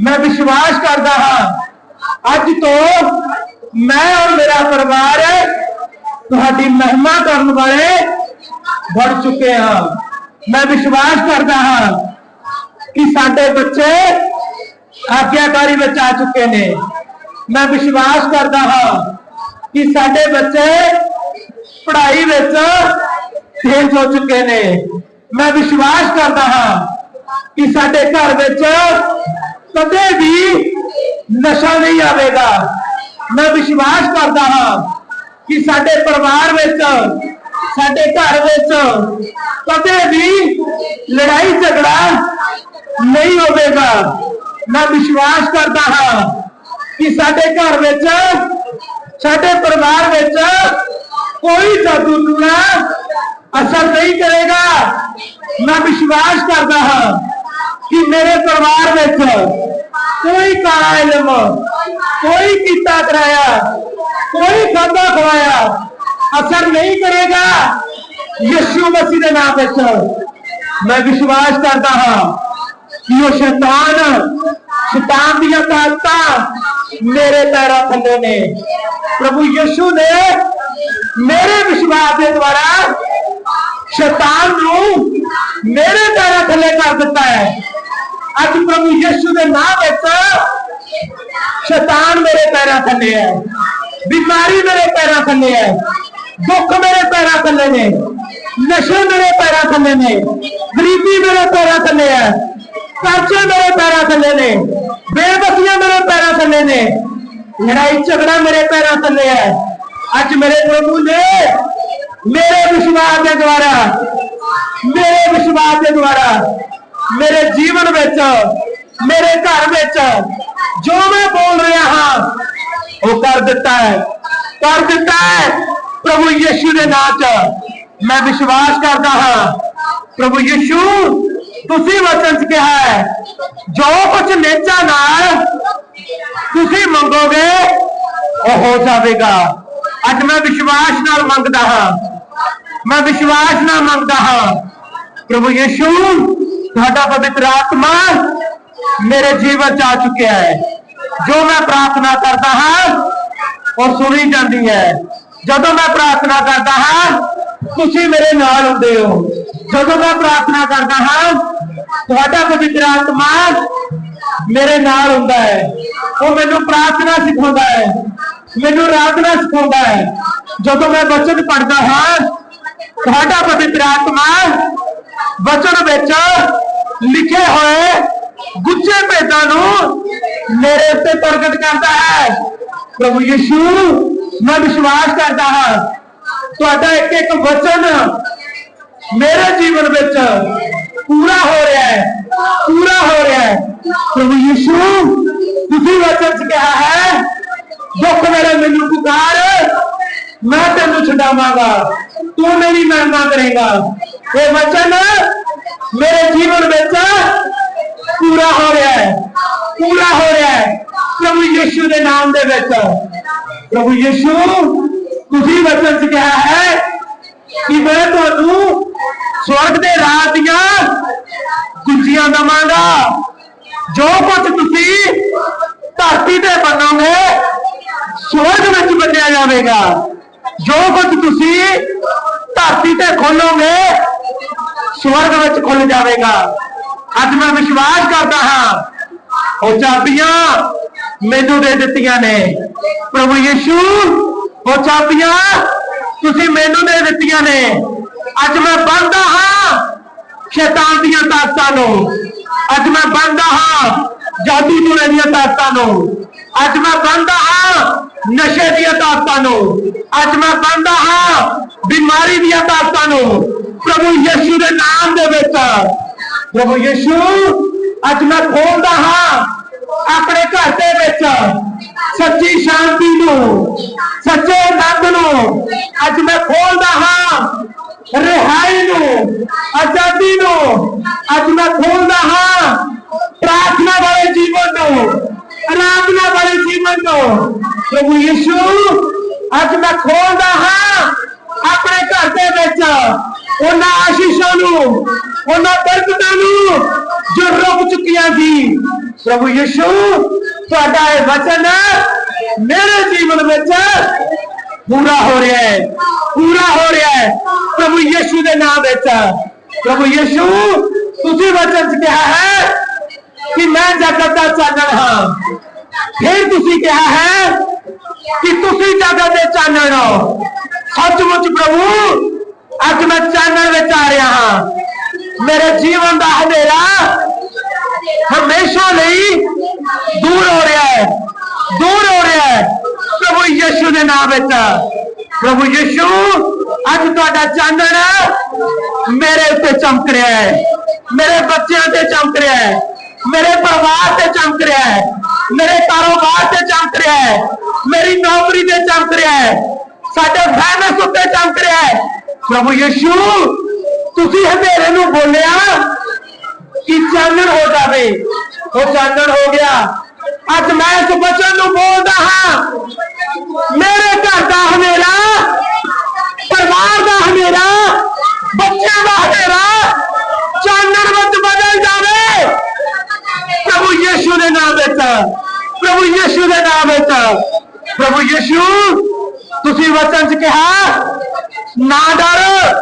ਮੈਂ ਵਿਸ਼ਵਾਸ ਕਰਦਾ ਹਾਂ ਅੱਜ ਤੋਂ ਮੈਂ ਔਰ ਮੇਰਾ ਪਰਿਵਾਰ ਤੁਹਾਡੀ ਮਹਿਮਾ ਕਰਨ ਵਾਲੇ ਬਣ ਚੁੱਕੇ ਹਾਂ ਮੈਂ ਵਿਸ਼ਵਾਸ ਕਰਦਾ ਹਾਂ ਕਿ ਸਾਡੇ ਬੱਚੇ ਆਗਿਆਕਾਰੀ ਵਿੱਚ ਆ ਚੁੱਕੇ ਨੇ ਮੈਂ ਵਿਸ਼ਵਾਸ ਕਰਦਾ ਹਾਂ ਕਿ ਸਾਡੇ ਬੱਚੇ ਪੜ੍ਹਾਈ ਵਿੱਚ ਤੇਜ਼ ਹੋ ਚੁੱਕੇ ਨੇ ਮੈਂ ਵਿਸ਼ਵਾਸ ਕਰਦਾ ਹਾਂ ਕਿ ਸਾਡੇ ਘਰ ਵਿੱਚ ਕਦੇ ਵੀ ਨਸ਼ਾ ਨਹੀਂ ਆਵੇਗਾ ਮੈਂ ਵਿਸ਼ਵਾਸ ਕਰਦਾ ਹਾਂ ਕਿ ਸਾਡੇ ਪਰਿਵਾਰ ਵਿੱਚ ਸਾਡੇ ਘਰ ਵਿੱਚ ਕਦੇ ਵੀ ਲੜਾਈ ਝਗੜਾ ਨਹੀਂ ਹੋਵੇਗਾ ਮੈਂ ਵਿਸ਼ਵਾਸ ਕਰਦਾ ਹਾਂ ਕਿ ਸਾਡੇ ਘਰ ਵਿੱਚ ਸਾਡੇ ਪਰਿਵਾਰ ਵਿੱਚ ਕੋਈ ਜਾਦੂ ਟੂਣਾ ਅਸਰ ਨਹੀਂ ਕਰੇਗਾ ਮੈਂ ਵਿਸ਼ਵਾਸ ਕਰਦਾ ਹਾਂ कि मेरे परिवार में कोई काला इलम कोई किता कराया कोई खादा खवाया असर नहीं करेगा। यशु मसीह के नाम मैं विश्वास करता हाँ कि वो शैतान ਸ਼ੈਤਾਨ ਸ਼ੈਤਾਨ ਦੀਆਂ ਤਾਕਤਾਂ ਮੇਰੇ ਪੈਰਾਂ ਥੱਲੇ ਨੇ ਪ੍ਰਭੂ ਯਿਸੂ ਨੇ ਮੇਰੇ ਵਿਸ਼ਵਾਸ ਦੇ ਦੁਆਰਾ ਸ਼ੈਤਾਨ ਨੂੰ ਮੇਰੇ ਪੈਰਾਂ ਥੱਲੇ ਕਰ ਦਿੱਤਾ ਹੈ ਅੱਜ ਪ੍ਰਭੂ ਯਿਸੂ ਦੇ ਨਾਮ ਵਿੱਚ ਸ਼ੈਤਾਨ ਮੇਰੇ ਪੈਰਾਂ ਥੱਲੇ ਹੈ ਬਿਮਾਰੀ ਮੇਰੇ ਪੈਰਾਂ ਥੱਲੇ ਹੈ ਦੁੱਖ ਮੇਰੇ ਪੈਰਾਂ ਥੱਲੇ ਨੇ ਨਸ਼ੇ ਮੇਰੇ ਪੈਰਾਂ ਥੱਲੇ ਨੇ ਗਰੀਬੀ ਮੇਰੇ ਪੈਰਾਂ ਥੱਲੇ ਹੈ परचे मेरे पैर थले ने बेबसिया मेरे पैर थले ने लड़ाई झगड़ा मेरे पैर थले है अच मेरे प्रभु ने मेरे विश्वास के द्वारा मेरे विश्वास के द्वारा मेरे जीवन में मेरे घर में जो मैं बोल रहा हाँ वो कर दिता है कर दिता है प्रभु यीशु के नाच मैं विश्वास करता हाँ प्रभु यीशु ਤੁਸੀਂ ਵਚਨ 'ਚ ਕਿਹਾ ਹੈ ਜੋ ਕੁਝ ਨੇਚਾ ਨਾਲ ਤੁਸੀਂ ਮੰਗੋਗੇ ਉਹ ਹੋ ਜਾਵੇਗਾ ਅੱਜ ਮੈਂ ਵਿਸ਼ਵਾਸ ਨਾਲ ਮੰਗਦਾ ਹਾਂ ਮੈਂ ਵਿਸ਼ਵਾਸ ਨਾਲ ਮੰਗਦਾ ਹਾਂ ਪ੍ਰਭੂ ਯਿਸੂ ਤੁਹਾਡਾ ਪਵਿੱਤਰ ਆਤਮਾ ਮੇਰੇ ਜੀਵਨ ਚ ਆ ਚੁੱਕਿਆ ਹੈ ਜੋ ਮੈਂ ਪ੍ਰਾਰਥਨਾ ਕਰਦਾ ਹਾਂ ਉਹ ਸੁਣੀ ਜਾਂਦੀ ਹੈ ਜਦੋਂ ਮੈਂ ਪ੍ਰਾਰਥਨਾ ਕਰਦਾ ਹਾਂ ਤੁਸੀਂ ਮੇਰੇ ਨਾਲ ਹੁੰਦੇ ਹੋ ਜਦੋਂ ਮੈਂ ਪ੍ਰਾਰਥਨਾ ਕਰਦਾ ਹਾਂ ਤੁਹਾਡਾ ਪਵਿੱਤਰ ਆਤਮਾ ਮੇਰੇ ਨਾਲ ਹੁੰਦਾ ਹੈ ਉਹ ਮੈਨੂੰ ਪ੍ਰਾਰਥਨਾ ਸਿਖਾਉਂਦਾ ਹੈ ਮੈਨੂੰ ਆਰਾਧਨਾ ਸਿਖਾਉਂਦਾ ਹੈ ਜਦੋਂ ਮੈਂ ਬਚਨ ਪੜ੍ਹਦਾ ਹਾਂ ਤੁਹਾਡਾ ਪਵਿੱਤਰ ਆਤਮਾ ਵਚਨ ਵਿੱਚ ਲਿਖੇ ਹੋਏ ਗੁੱਝੇ ਭੇਦਾਂ ਨੂੰ ਮੇਰੇ ਉੱਤੇ ਪ੍ਰਗਟ ਕਰਦਾ ਹੈ ਪ੍ਰਭੂ ਯਿਸੂ ਮੈਂ ਵਿਸ਼ਵਾਸ ਕਰਦਾ ਹਾਂ ਤੁਹਾਡਾ ਇੱਕ ਇੱਕ ਵਚਨ ਮੇਰੇ ਜੀਵਨ ਵਿੱਚ ਪੂਰਾ ਹੋ ਰਿਹਾ ਹੈ ਪੂਰਾ ਹੋ ਰਿਹਾ ਹੈ ਪ੍ਰਭੂ ਯਿਸੂ ਤੁਸੀਂ ਵਚਨ ਚ ਕਿਹਾ ਹੈ ਦੁੱਖ ਮੇਰੇ ਮੈਨੂੰ ਪੁਕਾਰ ਮੈਂ ਤੈਨੂੰ ਛਡਾਵਾਂਗਾ ਤੂੰ ਮੇਰੀ ਮਹਿਮਾ ਕਰੇਗਾ ਇਹ ਵਚਨ ਮੇਰੇ ਜੀਵਨ ਵਿੱਚ ਪੂਰਾ ਹੋ ਰਿਹਾ ਹੈ ਪੂਰਾ ਹੋ ਰਿਹਾ ਹੈ ਪ੍ਰਭੂ ਯਿਸੂ ਦੇ ਨਾਮ ਦੇ ਵਿੱਚ ਪ੍ਰਭੂ ਯਿਸੂ ਤੁਸੀਂ ਵਚਨ ਚ ਕਿਹਾ ਹੈ ਕਿ ਮੈਂ ਤੁਹਾਨੂੰ ਸਵਰਗ ਦੇ ਰਾਹ ਦੀਆਂ ਕੁੰਜੀਆਂ ਦਵਾਂਗਾ ਜੋ ਕੁਝ ਤੁਸੀਂ ਧਰਤੀ ਤੇ ਬਣੋਗੇ ਸਵਰਗ ਵਿੱਚ ਬੰਨਿਆ ਜਾਵੇਗਾ ਜੋ ਕੁਝ ਤੁਸੀਂ ਧਰਤੀ ਤੇ ਖੋਲੋਗੇ ਸਵਰਗ ਵਿੱਚ ਖੁੱਲ ਜਾਵੇਗਾ ਅੱਜ ਮੈਂ ਵਿਸ਼ਵਾਸ ਕਰਦਾ ਹਾਂ ਉਹ ਚਾਬੀਆਂ ਮੈਨੂੰ ਦੇ ਦਿੱਤੀਆਂ ਨੇ ਪ੍ਰਭੂ ਯਿਸੂ ਉਹ ਚਾਬੀਆਂ ਤੁਸੀਂ ਮੈਨੂੰ ਦੇ ਦਿੱਤੀਆਂ ਨੇ। ਅੱਜ ਮੈਂ ਬੰਦਾ ਹਾਂ ਸ਼ੈਤਾਨ ਦੀਆਂ ਤਾਕਤਾਂ ਨੂੰ। ਅੱਜ ਮੈਂ ਬੰਦਾ ਹਾਂ ਜਾਦੂ ਟੂਣੇ ਦੀਆਂ ਤਾਕਤਾਂ ਨੂੰ। ਅੱਜ ਮੈਂ ਬੰਦਾ ਹਾਂ ਨਸ਼ੇ ਦੀਆਂ ਤਾਕਤਾਂ ਨੂੰ। ਅੱਜ ਮੈਂ ਬੰਦਾ ਹਾਂ ਬਿਮਾਰੀ ਦੀਆਂ ਤਾਕਤਾਂ ਨੂੰ। ਪ੍ਰਭੂ ਯਿਸੂ ਦੇ ਨਾਮ ਦੇ ਵਿੱਚ। ਪ੍ਰਭੂ ਯਿਸੂ, ਅੱਜ ਮੈਂ ਖੋਲਦਾ ਹਾਂ ਆਪਣੇ ਘਰ ਦੇ ਵਿੱਚ। ਸੱਚੀ ਸ਼ਾਂਤੀ ਨੂੰ ਸੱਚੇ ਆਨੰਦ ਨੂੰ ਅੱਜ ਮੈਂ ਖੋਲਦਾ ਹਾਂ ਰਿਹਾਈ ਨੂੰ ਆਜ਼ਾਦੀ ਨੂੰ ਅੱਜ ਮੈਂ ਖੋਲਦਾ ਹਾਂ ਪ੍ਰਾਰਥਨਾ ਵਾਲੇ ਜੀਵਨ ਨੂੰ ਆਰਾਧਨਾ ਵਾਲੇ ਜੀਵਨ ਨੂੰ ਪ੍ਰਭੂ ਯਿਸੂ ਅੱਜ ਮੈਂ ਖੋਲਦਾ ਹਾਂ ਆਪਣੇ ਘਰ ਦੇ ਵਿੱਚ ਉਹਨਾਂ ਆਸ਼ੀਸ਼ਾਂ ਨੂੰ ਉਹਨਾਂ ਬਰਕਤਾਂ ਨੂੰ ਜੋ ਰੁਕ ਚੁੱਕੀਆਂ ਸੀ ਪ੍ਰਭੂ ਯਿਸੂ ਤੁਹਾਡਾ ਇਹ ਵਚਨ ਮੇਰੇ ਜੀਵਨ ਵਿੱਚ ਪੂਰਾ ਹੋ ਰਿਹਾ ਹੈ ਪੂਰਾ ਹੋ ਰਿਹਾ ਹੈ ਪ੍ਰਭੂ ਯਿਸੂ ਦੇ ਨਾਮ ਵਿੱਚ ਪ੍ਰਭੂ ਯਿਸੂ ਤੁਸੀਂ ਵਚਨ ਚ ਕਿਹਾ ਹੈ ਕਿ ਮੈਂ ਜਗਤ ਦਾ ਚਾਨਣ ਹਾਂ ਫਿਰ ਤੁਸੀਂ ਕਿਹਾ ਹੈ ਕਿ ਤੁਸੀਂ ਜਗਤ ਦੇ ਚਾਨਣ ਹੋ ਸੱਚਮੁੱਚ ਪ੍ਰਭੂ ਅੱਜ ਮੈਂ ਚਾਨਣ ਵਿੱਚ ਆ ਰਿਹਾ ਹਾਂ ਮੇਰੇ ਜੀਵਨ ਦਾ ਹਨੇਰਾ ਹਮੇਸ਼ਾ ਲਈ ਦੂਰ ਹੋ ਰਿਹਾ ਹੈ ਦੂਰ ਹੋ ਰਿਹਾ ਹੈ। ਪ੍ਰਭੂ ਯਿਸੂ ਦੇ ਨਾਮ ਵਿੱਚ। ਪ੍ਰਭੂ ਯਿਸੂ, ਅੱਜ ਤੁਹਾਡਾ ਚਾਨਣ ਮੇਰੇ ਉੱਤੇ ਚਮਕ ਰਿਹਾ ਹੈ। ਮੇਰੇ ਬੱਚਿਆਂ ਤੇ ਚਮਕ ਰਿਹਾ ਹੈ। ਮੇਰੇ ਪਰਿਵਾਰ ਤੇ ਚਮਕ ਰਿਹਾ ਹੈ। ਮੇਰੇ ਕਾਰੋਬਾਰ ਤੇ ਚਮਕ ਰਿਹਾ ਹੈ। ਮੇਰੀ ਨੌਕਰੀ ਤੇ ਚਮਕ ਰਿਹਾ ਹੈ। ਸਾਡੇ ਫਾਈਨੈਂਸ ਉੱਤੇ ਚਮਕ ਰਿਹਾ ਹੈ। ਪ੍ਰਭੂ ਯਿਸੂ, ਤੁਸੀਂ ਹਨੇਰੇ ਨੂੰ ਬੋਲਿਆ ਕਿ ਚਾਨਣ ਹੋ ਜਾਵੇ। ਉਹ ਚਾਨਣ ਹੋ ਗਿਆ। ਅੱਜ ਮੈਂ ਇਸ ਵਚਨ ਨੂੰ ਬੋਲਦਾ ਹਾਂ ਮੇਰੇ ਘਰ ਦਾ ਹਨੇਰਾ ਪਰਿਵਾਰ ਦਾ ਹਨੇਰਾ ਬੱਚਿਆਂ ਦਾ ਹਨੇਰਾ ਚਾਨਣ ਵਿੱਚ ਬਦਲ ਜਾਵੇ ਪ੍ਰਭੂ ਯਿਸੂ ਦੇ ਨਾਮ ਵਿੱਚ ਪ੍ਰਭੂ ਯਿਸੂ ਦੇ ਨਾਮ ਵਿੱਚ ਪ੍ਰਭੂ ਯਿਸੂ ਤੁਸੀਂ ਵਚਨ ਚ ਕਿਹਾ ਨਾ ਡਰ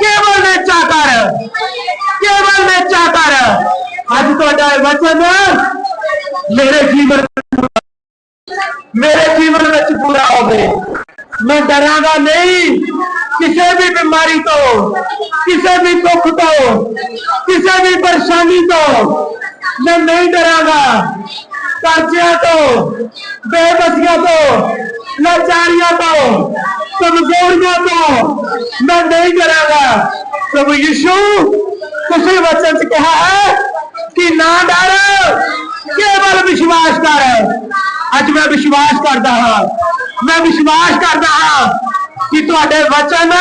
ਕੇਵਲ ਨੇਚਾ ਕਰ ਕੇਵਲ ਨੇਚਾ ਕਰ ਅੱਜ ਤੁਹਾਡਾ ਇਹ मेरे जीवन मेरे जीवन में पूरा हो गए मैं डरागा नहीं। किसी भी बीमारी तो किसी भी दुख तो किसी भी परेशानी तो मैं नहीं डरागा। कर्जिया तो बेबसिया तो लाचारिया तो कमजोरिया तो मैं नहीं डरागा। प्रभु यीशु तुम्हें वचन कहा है कि ना डर। ਕੇਵਲ ਵਿਸ਼ਵਾਸ ਕਰ ਅੱਜ ਮੈਂ ਵਿਸ਼ਵਾਸ ਕਰਦਾ ਹਾਂ ਮੈਂ ਵਿਸ਼ਵਾਸ ਕਰਦਾ ਹਾਂ ਕਿ ਤੁਹਾਡੇ ਵਚਨ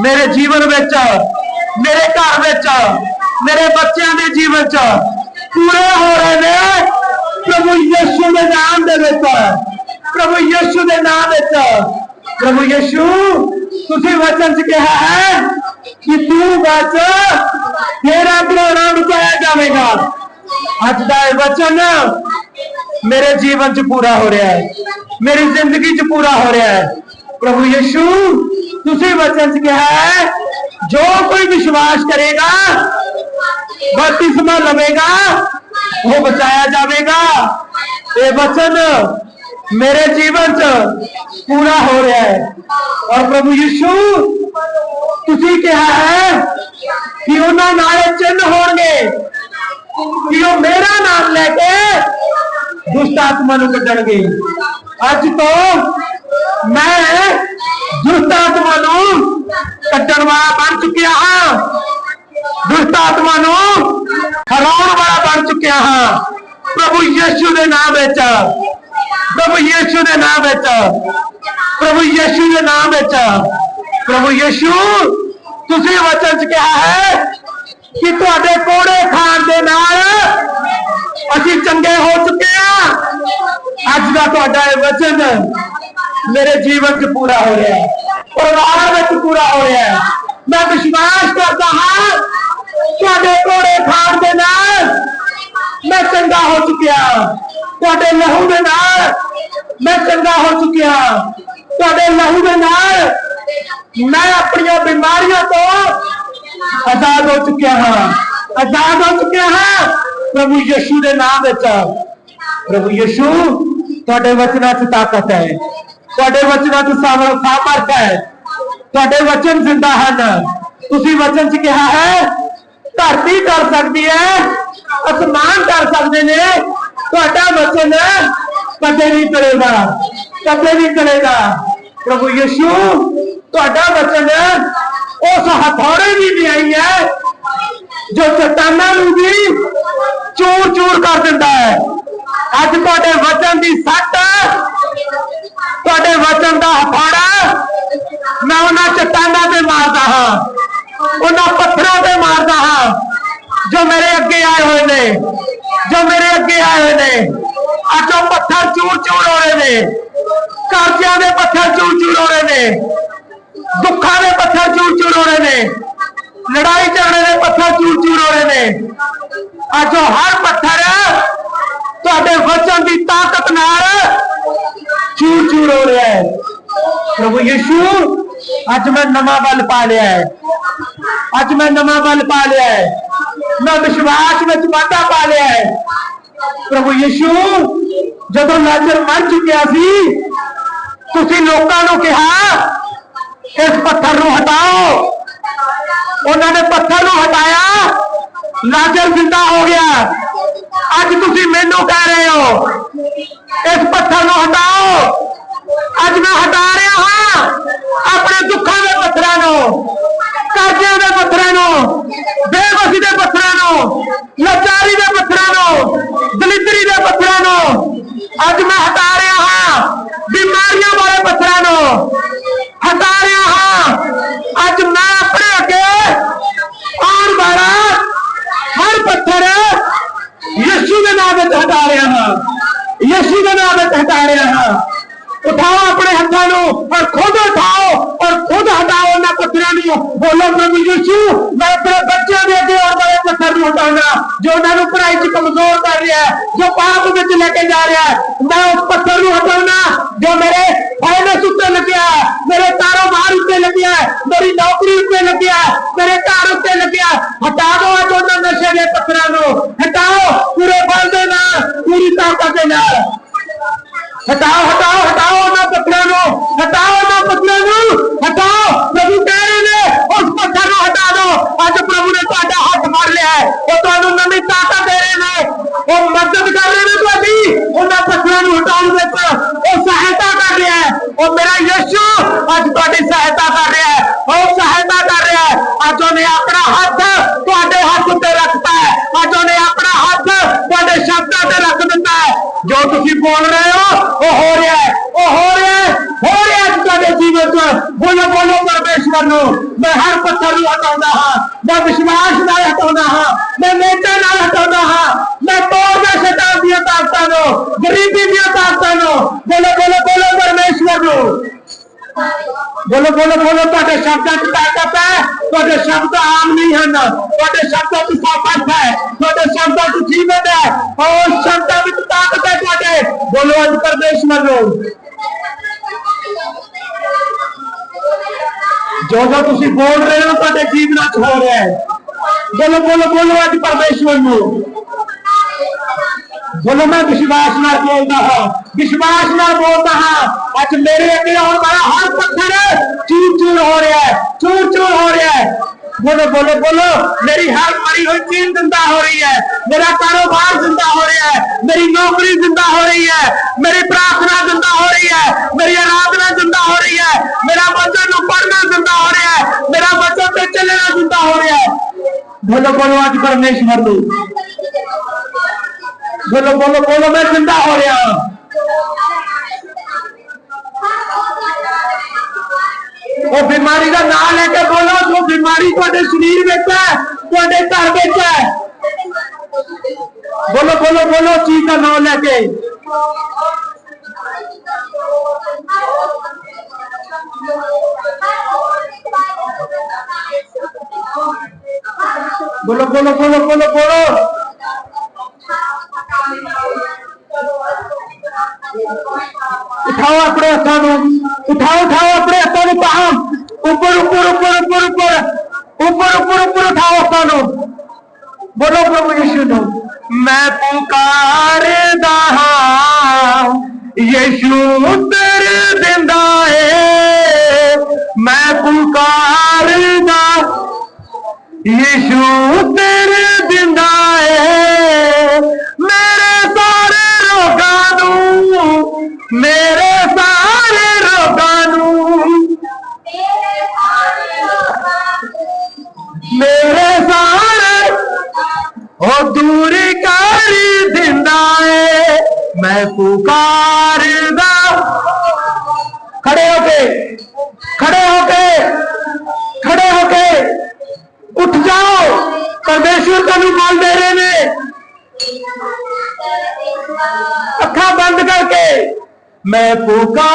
ਮੇਰੇ ਜੀਵਨ ਵਿੱਚ ਮੇਰੇ ਘਰ ਵਿੱਚ ਮੇਰੇ ਬੱਚਿਆਂ ਦੇ ਜੀਵਨ 'ਚ ਪੂਰੇ ਹੋ ਰਹੇ ਨੇ ਪ੍ਰਭੂ ਯਿਸੂ ਦੇ ਨਾਮ ਦੇ ਵਿੱਚ ਪ੍ਰਭੂ ਯਿਸੂ ਦੇ ਨਾਮ ਵਿੱਚ ਪ੍ਰਭੂ ਯਿਸੂ ਤੁਸੀਂ ਵਚਨ 'ਚ ਕਿਹਾ ਹੈ ਕਿ ਤੂੰ ਬਚ ਤੇਰਾ ਪ੍ਰਾਣ ਬਚਾਇਆ ਜਾਵੇਗਾ ਅੱਜ ਦਾ ਇਹ ਵਚਨ ਮੇਰੇ ਜੀਵਨ 'ਚ ਪੂਰਾ ਹੋ ਰਿਹਾ ਹੈ ਮੇਰੀ ਜ਼ਿੰਦਗੀ 'ਚ ਪੂਰਾ ਹੋ ਰਿਹਾ ਹੈ ਪ੍ਰਭੂ ਯਿਸੂ ਤੁਸੀਂ ਵਚਨ 'ਚ ਕਿਹਾ ਹੈ ਜੋ ਕੋਈ ਵਿਸ਼ਵਾਸ ਕਰੇਗਾ ਬਪਤਿਸਮਾ ਲਵੇਗਾ ਉਹ ਬਚਾਇਆ ਜਾਵੇਗਾ ਇਹ ਵਚਨ ਮੇਰੇ ਜੀਵਨ 'ਚ ਪੂਰਾ ਹੋ ਰਿਹਾ ਹੈ ਔਰ ਪ੍ਰਭੂ ਯਿਸੂ ਤੁਸੀਂ ਕਿਹਾ ਹੈ ਕਿ ਉਹਨਾਂ ਨਾਲ ਚਿੰਨ कि वो मेरा नाम लेके दुष्ट आत्मा कटन गई। अज तो मैं दुष्ट आत्मा कटन वाला बन चुका हाँ। दुष्ट आत्मा हराने वाला बन चुका हाँ। प्रभु यीशु के नाम प्रभु यीशु के नाम प्रभु यीशु के नाम प्रभु यीशु तुझे वचन च कहा है ਵਿੱਚ ਪ੍ਰਭੂ ਯਿਸੂ ਤੁਸੀਂ ਵਚਨ ਚ ਕਿਹਾ ਹੈ ਕਿ ਤੁਹਾਡੇ ਕੋੜੇ ਖਾਣ ਦੇ ਨਾਲ ਅਸੀਂ ਚੰਗੇ ਹੋ ਚੁੱਕੇ ਹਾਂ ਅੱਜ ਦਾ ਤੁਹਾਡਾ ਇਹ ਵਚਨ ਮੇਰੇ ਜੀਵਨ 'ਚ ਪੂਰਾ ਹੋ ਰਿਹਾ ਹੈ ਪਰਿਵਾਰ ਵਿੱਚ ਪੂਰਾ ਹੋ ਰਿਹਾ ਹੈ ਮੈਂ ਵਿਸ਼ਵਾਸ ਕਰਦਾ ਹਾਂ ਤੁਹਾਡੇ ਕੋੜੇ ਖਾਣ ਦੇ ਨਾਲ ਮੈਂ ਚੰਗਾ ਹੋ ਚੁੱਕਿਆ ਤੁਹਾਡੇ ਲਹੂ ਦੇ ਨਾਲ ਮੈਂ ਚੰਗਾ ਹੋ ਚੁੱਕਿਆ ਤੁਹਾਡੇ ਲਹੂ ਦੇ ਨਾਲ ਮੈਂ ਆਪਣੀਆਂ ਬਿਮਾਰੀਆਂ ਤੋਂ ਆਜ਼ਾਦ ਹੋ ਚੁੱਕਿਆ ਹਾਂ ਆਜ਼ਾਦ ਹੋ ਚੁੱਕਿਆ ਹਾਂ ਪ੍ਰਭੂ ਯਿਸੂ ਦੇ ਨਾਮ ਵਿੱਚ ਪ੍ਰਭੂ ਯਿਸੂ ਤੁਹਾਡੇ ਵਚਨਾਂ 'ਚ ਤਾਕਤ ਹੈ ਤੁਹਾਡੇ ਵਚਨਾਂ 'ਚ ਸਾਮਰ ਸਾਮਰਥ ਹੈ ਤੁਹਾਡੇ ਵਚਨ ਜ਼ਿੰਦਾ ਹਨ ਤੁਸੀਂ ਵਚਨ 'ਚ ਕਿਹਾ ਹੈ ਧਰਤੀ ਕਰ ਸਕਦੀ ਹੈ ਅਸਮਾਨ ਕਰ ਸਕਦੇ ਨੇ ਤੁਹਾਡਾ ਵਚਨ ਕਦੇ ਨਹੀਂ ਟਲੇਗਾ ਕਦੇ ਨਹੀਂ ਟਲੇਗਾ ਪ੍ਰਭੂ ਯਿਸੂ ਤੁਹਾਡਾ ਵਚਨ उस हथौड़े की दियाई है जो चट्टाना भी चूर चूर कर दिता है। अज थोड़े वचन की सट थोड़े वचन का हथौड़ा, मैं उन्हें चट्टाना से मारता हाँ उन्हें पत्थर से मारता हाँ जो मेरे अगे आए हुए ने, जो मेरे अगे आए हुए ने अचो पत्थर चूर चूर हो रहे ने कर्जिया के पत्थर चूर चूर हो रहे ने ਦੁੱਖਾਂ ਦੇ ਪੱਥਰ ਚੂਰ ਚੂਰ ਹੋ ਰਹੇ ਨੇ ਲੜਾਈ ਝਗੜੇ ਦੇ ਪੱਥਰ ਚੂਰ ਚੂਰ ਹੋ ਰਹੇ ਨੇ ਅੱਜ ਉਹ ਹਰ ਪੱਥਰ ਵਚਨ ਦੀ ਤਾਕਤ ਨਾਲ ਚੂਰ ਚੂਰ ਹੋ ਰਿਹਾ ਹੈ ਪ੍ਰਭੂ ਯਿਸੂ ਅੱਜ ਮੈਂ ਨਵਾਂ ਬਲ ਪਾ ਲਿਆ ਹੈ ਅੱਜ ਮੈਂ ਨਵਾਂ ਬਲ ਪਾ ਲਿਆ ਹੈ ਮੈਂ ਵਿਸ਼ਵਾਸ ਵਿੱਚ ਵਾਧਾ ਪਾ ਲਿਆ ਹੈ ਪ੍ਰਭੂ ਯਿਸੂ ਜਦੋਂ ਲਾਜ਼ਰ ਮਰ ਚੁੱਕਿਆ ਸੀ ਤੁਸੀਂ ਲੋਕਾਂ ਨੂੰ ਕਿਹਾ ਇਸ ਪੱਥਰ ਨੂੰ ਹਟਾਓ। ਉਹਨਾਂ ਨੇ ਪੱਥਰ ਨੂੰ ਹਟਾਇਆ। ਲਾਜ਼ਰ ਜ਼ਿੰਦਾ ਹੋ ਗਿਆ। ਅੱਜ ਤੁਸੀਂ ਮੈਨੂੰ ਕਹਿ ਰਹੇ ਹੋ, ਇਸ ਪੱਥਰ ਨੂੰ ਹਟਾਓ। ਅੱਜ ਮੈਂ ਹਟਾ ਰਿਹਾ ਹਾਂ ਆਪਣੇ ਦੁੱਖਾਂ ਦੇ ਪੱਥਰਾਂ ਨੂੰ, ਕਰਜ਼ਿਆਂ ਦੇ ਪੱਥਰਾਂ ਨੂੰ ਬੇਬਸੀ ਦੇ ਪੱਥਰਾਂ ਨੂੰ ਲਾਚਾਰੀ ਦੇ ਪੱਥਰਾਂ ਨੂੰ ਦਲਿੱਦਰੀ ਦੇ ਪੱਥਰਾਂ ਨੂੰ ਅੱਜ ਮੈਂ ਹਟਾ ਰਿਹਾ ਹਾਂ ਬਿਮਾਰੀਆਂ ਵਾਲੇ ਪੱਥਰਾਂ ਨੂੰ ਹਟਾ ਰਿਹਾ ਹਾਂ ਅੱਜ ਮੈਂ ਆਪਣੇ ਅੱਗੇ ਆਉਣ ਵਾਲਾ ਹਰ ਪੱਥਰ ਯਿਸੂ ਦੇ ਨਾਮ ਵਿੱਚ ਹਟਾ ਰਿਹਾ ਹਾਂ ਯਿਸੂ ਦੇ ਨਾਮ ਵਿੱਚ ਹਟਾ ਰਿਹਾ ਹਾਂ उठाओ अपने હટાનું और खुद उठाओ और खुद हटाओ ना પથરાનું બોલો મેં બીજું શું मैं अपने बच्चे अगे और बड़े पत्थर नहीं उठाऊँगा। जो उन्होंने पढ़ाई च कमज़ोर कर रहा है, जो पाप में लेके जा रहा है, मैं उस पत्थर को हटाऊँगा जो मेरे फाइनेंस उत्ते लगे है, मेरे कारोबार उत्ते लगे है, मेरी नौकरी उत्ते लगे है, मेरे घर उत्ते लगे है। हटा दो जो नशे के पत्थर हटाओ। पूरे बल देना, पूरी ताकत देना। ਨਾਲ ਪੂਰੀ ਤਾਕਤ ਦੇ ਨਾਲ ਹਟਾਓ ਹਟਾਓ ਹਟਾਓ ਉਹਨਾਂ ਪੱਥਰਾਂ ਨੂੰ ਹਟਾਓ ਉਹਨਾਂ ਪੱਥਰਾਂ ਨੂੰ ਹਟਾਓ ਪ੍ਰਭੂ ਕਹਿ ਰਹੇ ਨੇ ਉਸ ਪੱਥਰ ਨੂੰ ਹਟਾ ਦਿਓ ਅੱਜ ਪ੍ਰਭੂ ਨੇ ਤੁਹਾਡਾ ਹੱਥ ਫੜ ਲਿਆ ਹੈ ਉਹ ਤੁਹਾਨੂੰ ਨਵੀਂ ਤਾਕਤ ਦੇ ਰਹੇ ਨੇ ਉਹ ਮਦਦ ਕਰ ਰਹੇ ਨੇ ਤੁਹਾਡੀ ਉਹਨਾਂ ਪੱਥਰਾਂ ਨੂੰ ਹਟਾਉਣ ਵਿੱਚ ਉਹ ਸਹਾਇਤਾ ਕਰ ਰਿਹਾ ਹੈ ਉਹ ਮੇਰਾ ਯਿਸੂ ਅੱਜ ਤੁਹਾਡੀ ਸਹਾਇਤਾ ਕਰ ਰਿਹਾ ਹੈ ਉਹ ਸਹਾਇਤਾ ਕਰ ਰਿਹਾ ਹੈ ਅੱਜ ਉਹਨੇ ਆਪਣਾ ਹੱਥ ਤੁਹਾਡੇ ਹੱਥ ਉੱਤੇ ਰੱਖਤਾ ਹੈ ਅੱਜ ਉਹਨੇ ਜੋ ਤੁਸੀਂ ਬੋਲ ਰਹੇ ਹੋ ਉਹ ਹੋ ਰਿਹਾ ਹੈ ਉਹ ਹੋ ਰਿਹਾ ਹੈ ਹੋ ਰਿਹਾ ਹੈ ਤੁਹਾਡੇ ਜੀਵਨ 'ਚ ਬੋਲੋ ਬੋਲੋ ਪਰਮੇਸ਼ਵਰ ਨੂੰ ਮੈਂ ਹਰ ਪੱਥਰ ਨੂੰ ਹਟਾਉਂਦਾ ਹਾਂ ਮੈਂ ਵਿਸ਼ਵਾਸ ਨਾਲ ਹਟਾਉਂਦਾ ਹਾਂ ਮੈਂ ਨੇਤਾ ਨਾਲ ਹਟਾਉਂਦਾ ਹਾਂ ਮੈਂ ਤੋੜਦਾ ਸ਼ੈਤਾਨ ਦੀਆਂ ਤਾਕਤਾਂ ਨੂੰ ਗਰੀਬੀ ਦੀਆਂ ਤਾਕਤਾਂ ਨੂੰ ਬੋਲੋ ਬੋਲੋ ਬੋਲੋ ਪਰਮੇਸ਼ਵਰ ਨੂੰ ਬੋਲੋ ਬੋਲੋ ਬੋਲੋ ਤੁਹਾਡੇ ਸ਼ਬਦਾਂ 'ਚ ਤਾਕਤ ਹੈ ਤੁਹਾਡੇ ਸ਼ਬਦ ਆਮ ਨਹੀਂ ਹਨ ਤੁਹਾਡੇ ਸ਼ਬਦਾਂ 'ਚ ਸਾਮਰਥ ਹੈ ਤੁਹਾਡੇ ਸ਼ਬਦਾਂ 'ਚ ਜੀਵਨ ਹੈ ਉਹ ਸ਼ਬਦਾਂ ਵਿੱਚ ਤਾਕਤ ਹੈ ਤੁਹਾਡੇ ਬੋਲੋ ਅੱਜ ਪਰਮੇਸ਼ਵਰ ਨੂੰ ਜੋ ਜੋ ਤੁਸੀਂ ਬੋਲ ਰਹੇ ਹੋ ਤੁਹਾਡੇ ਜੀਵਨਾਂ 'ਚ ਹੋ ਰਿਹਾ ਹੈ ਬੋਲੋ ਬੋਲੋ ਬੋਲੋ ਅੱਜ ਪਰਮੇਸ਼ਵਰ ਨੂੰ बोलो मैं विश्वास ना बोलता हूँ विश्वास ना बोलता हूँ आज मेरे अगे और मेरा हर पत्थर चूर चूर हो रहा है चूर चूर हो रहा है बोलो बोलो बोलो मेरी हर मरी हुई चीज़ ज़िंदा हो रही है मेरा कारोबार ज़िंदा हो रहा है मेरी नौकरी ज़िंदा हो रही है मेरी प्रार्थना ज़िंदा हो रही है मेरी आराधना ज़िंदा हो रही है मेरा वचन पढ़ना ज़िंदा हो रहा है मेरा वचन पे चलना ज़िंदा हो रहा है बोलो बोलो आज परमेश्वर तू मतलब बोलो बोलो बोलो मैं ज़िंदा हो गया। वो बीमारी का ना लेके बोलो, जो बीमारी थोड़े शरीर में है थोड़े घर में है। बोलो बोलो बोलो, चीज़ का नाम लेके। बोलो बोलो बोलो बोलो बोलो। আমরা কোথাও কোথাও পোকা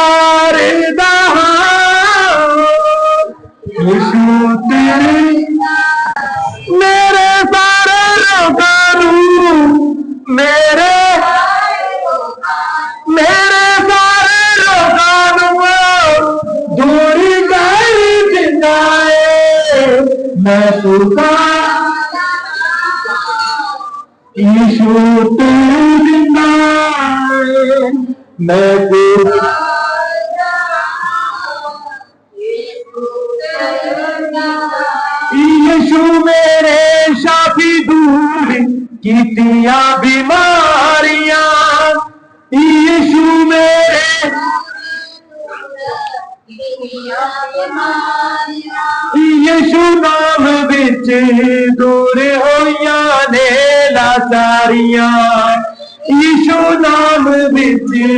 ஈசோ நாம விச்சு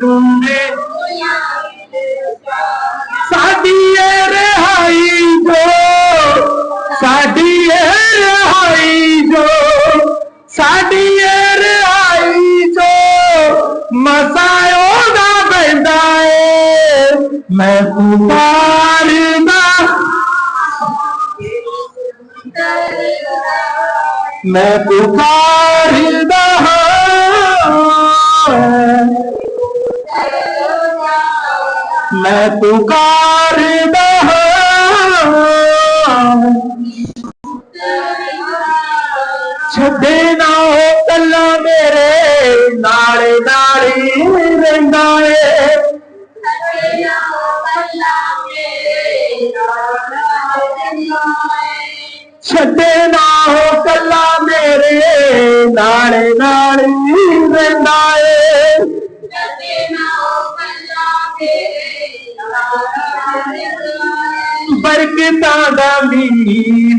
தும்பே ਸਾਡੀਏ ਰਹਾਈ ਜੋ ਸਾਡੀਏ ਰਹਾਈ ਜੋ ਸਾਡੀਏ ਰਹਾਈ ਜੋ ਮਸਾਇਓ ਦਾ ਬੰਦਾ ਏ ਮਹਿਬੂਬਾ मैं पुकार मैं पुकार छे ना हो कला मेरे नाले नाली रंगा छे ना हो कला ਨਾ ਉਹ ਕੱਲਾ ਨਾਲੇ ਨਾਲੀ ਰਹਿੰਦਾ ਏ। ਬਰਕਤਾਂ ਦਾ ਵੀ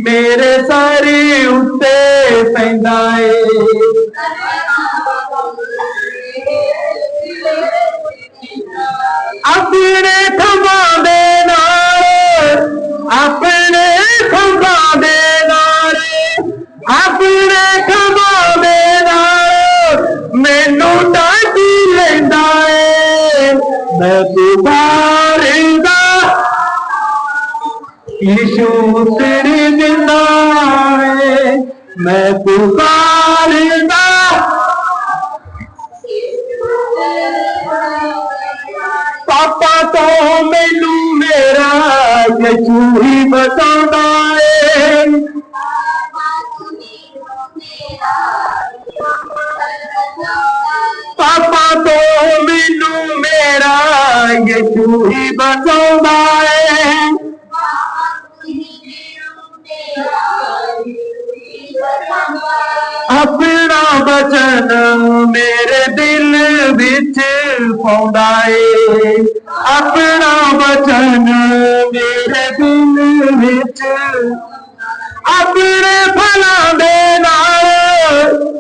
ਮੇਰੇ ਸਾਰੇ ਉੱਤੇ ਪੈਂਦਾ ਏ। ਆਪਣੇ ਖੰਭਾਂ ਦੇ ਨਾਲ, ਆਪਣੇ ਖੰਭਾਂ ਦੇ ਨਾਲ, ਆਪਣੇ ਖੰਭਾਂ ਦੇ ਨਾਲ ਮੈਨੂੰ ਡਾਢੀ ਲੈਂਦਾ ਏ ਮੈਂ ਪੁਕਾਰਦਾ ਯੀਸ਼ੂ ਤੇਰੇ ਜਿੰਦਾ ਏ ਮੈਂ ਪੁਕਾਰਦਾ। ਪਾਪਾ ਤੋਂ ਮੈਨੂੰ ਮੇਰਾ ਯਿਸੂ ਹੀ ਬਚਾਉਂਦਾ ਏ। ਪਾਪਾ ਤੋਂ ਮੈਨੂੰ ਮੇਰਾ ਯਿਸੂ ਹੀ। ਬਤਾਉਂਦਾ ਏ ਆਪਣਾ ਬਚਨ ਮੇਰੇ ਦਿਲ ਵਿੱਚ ਪਾਉਂਦਾ ਏ। ਆਪਣਾ ਬਚਨ ਮੇਰੇ ਦਿਲ ਵਿੱਚ। ਆਪਣੇ ਫਲਾਂ ਦੇ ਨਾਲ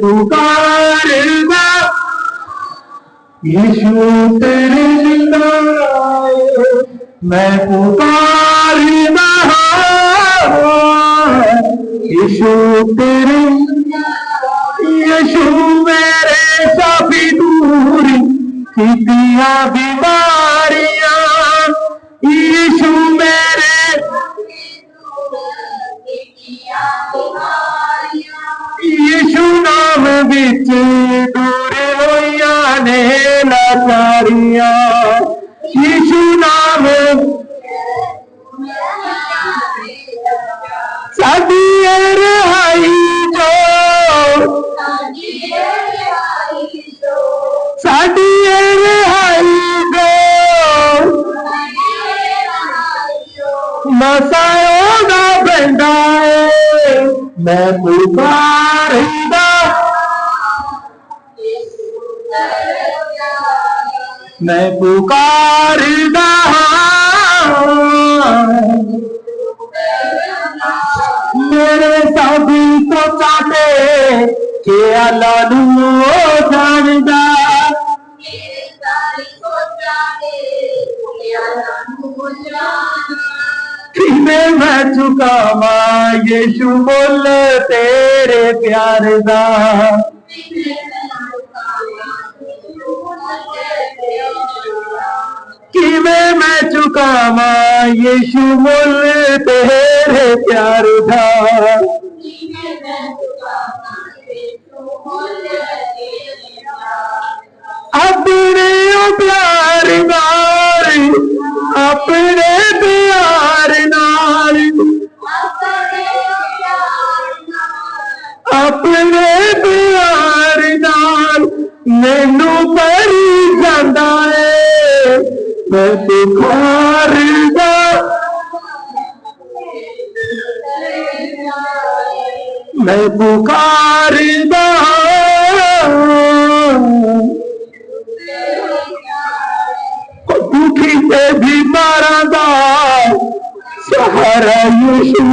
पुकार यीशु तेरे जिंदा मैं पुकार यीशु तेरे यीशु मेरे सभी दूरी कितिया बीमारियां यीशु मेरे ਨਾਮ ਵਿੱਚ ਦੂਰ ਹੋਈਆਂ ਨੇ ਲਾਚਾਰੀਆਂ ਯੀਸ਼ੂ ਨਾਮ ਸਾਡੀ ਇਹ ਰਿਹਾਈ ਜੋ ਸਾਡੀ ਇਹ ਰਿਹਾਈ ਜੋ ਮਸਾਇਓ ਦਾ ਬੰਦਾ ਏ ਮੈਂ ਪੁਕਾਰਦਾ मैं पुकार मेरे सभी तो चाहते के अल्लाह जानदा। मैं चुका माँ यीशु बोल तेरे प्यार दा। में मैं चुकावा, यीशु मुल तेरे प्यार उधार अपने प्यार नार अपने प्यार नार अपने प्यार नार मैनू परी കാരുക मैं पुकारदा दुखी से भी मरदा सहरा यीशु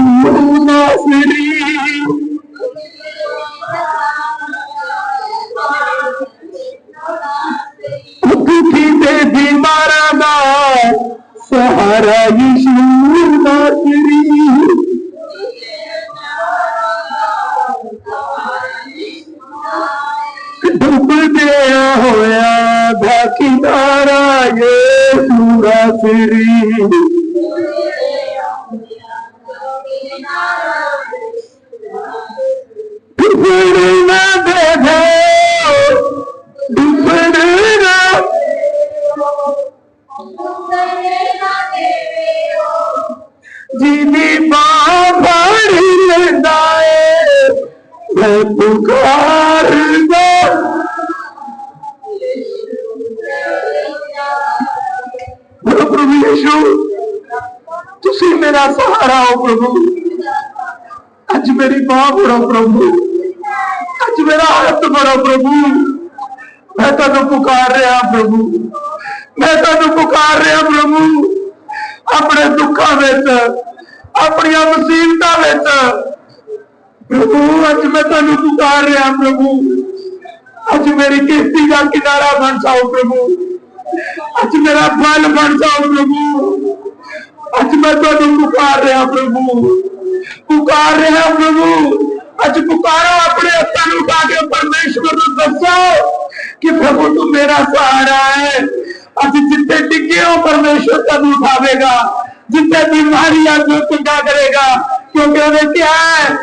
नासरी ആരായിഷൂർ മാതിരി ਡੁੱਬਦਿਆ ਹੋਇਆ ਦਾ ਕਿਨਾਰਾ ਏ ਸੂਰਾ ਸਰੀ ਯਿਸੂ, ਤੁਸੀਂ ਮੇਰਾ ਸਹਾਰਾ ਹੋ ਪ੍ਰਭੂ। ਅੱਜ ਮੇਰੀ ਬਾਹ ਫੜੋ ਪ੍ਰਭੂ। ਅੱਜ ਮੇਰਾ ਹੱਥ ਫੜੋ ਪ੍ਰਭੂ। ਮੈਂ ਤੁਹਾਨੂੰ ਪੁਕਾਰ ਰਿਹਾ ਪ੍ਰਭੂ। ਮੈਂ ਤੁਹਾਨੂੰ ਪੁਕਾਰ ਰਿਹਾ ਪ੍ਰਭੂ। ਆਪਣੇ ਦੁੱਖਾਂ ਵਿੱਚ, ਆਪਣੀਆਂ ਮੁਸੀਬਤਾਂ ਵਿੱਚ। ਪ੍ਰਭੂ, ਅੱਜ ਮੈਂ ਤੁਹਾਨੂੰ ਪੁਕਾਰ ਰਿਹਾ ਪ੍ਰਭੂ। ਅੱਜ ਮੇਰੀ ਕਿਸ਼ਤੀ ਦਾ ਕਿਨਾਰਾ ਬਣ ਜਾਓ ਪ੍ਰਭੂ। ਅੱਜ ਮੇਰਾ ਫਲ ਬਣ ਜਾਓ ਪ੍ਰਭੂ ਅੱਜ ਮੈਂ ਤੁਹਾਨੂੰ ਪੁਕਾਰ ਰਿਹਾ ਪ੍ਰਭੂ ਪੁਕਾਰ ਰਿਹਾ ਪ੍ਰਭੂ ਅੱਜ ਪੁਕਾਰੋ ਆਪਣੇ ਹੱਥਾਂ ਨੂੰ ਉਠਾ ਕੇ ਪਰਮੇਸ਼ਵਰ ਨੂੰ ਦੱਸੋ ਕਿ ਪ੍ਰਭੂ ਤੂੰ ਮੇਰਾ ਸਹਾਰਾ ਹੈ ਅੱਜ ਜਿੱਥੇ ਡਿੱਗੇ ਹੋ ਪਰਮੇਸ਼ਵਰ ਤੁਹਾਨੂੰ ਉਠਾਵੇਗਾ ਜਿੱਥੇ ਬਿਮਾਰੀ ਆ ਜੋ ਚੰਗਾ ਕਰੇਗਾ ਕਿਉਂਕਿ ਉਹਨੇ ਕਿਹਾ ਹੈ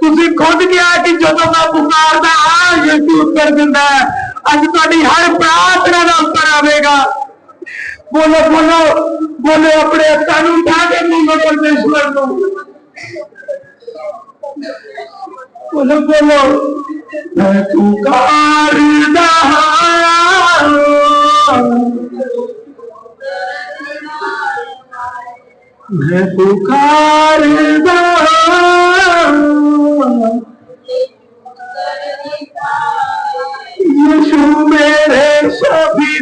ਤੁਸੀਂ ਖੁਦ ਕਿਹਾ ਕਿ ਜਦੋਂ ਮੈਂ ਪੁਕਾਰਦਾ ਹਾਂ ਯਿਸੂ ਉੱਤਰ ਦਿੰਦਾ ਹੈ ਅੱਜ ਤੁਹਾਡੀ ਹਰ ਪ੍ਰਾਰਥਨਾ ਦਾ ਉੱਤਰ ਆਵੇਗਾ ਬੋਲੋ ਬੋਲੋ ਬੋਲੋ ਆਪਣੇ ਹੱਥਾਂ ਨੂੰ ਉਠਾ ਕੇ ਬੋਲੋ ਪਰਮੇਸ਼ਵਰ ਨੂੰ ਬੋਲੋ ਬੋਲੋ ਮੈਂ ਪੁਕਾਰਦਾ ਹਾਂ ਮੈਂ Jujuberê, Xabi.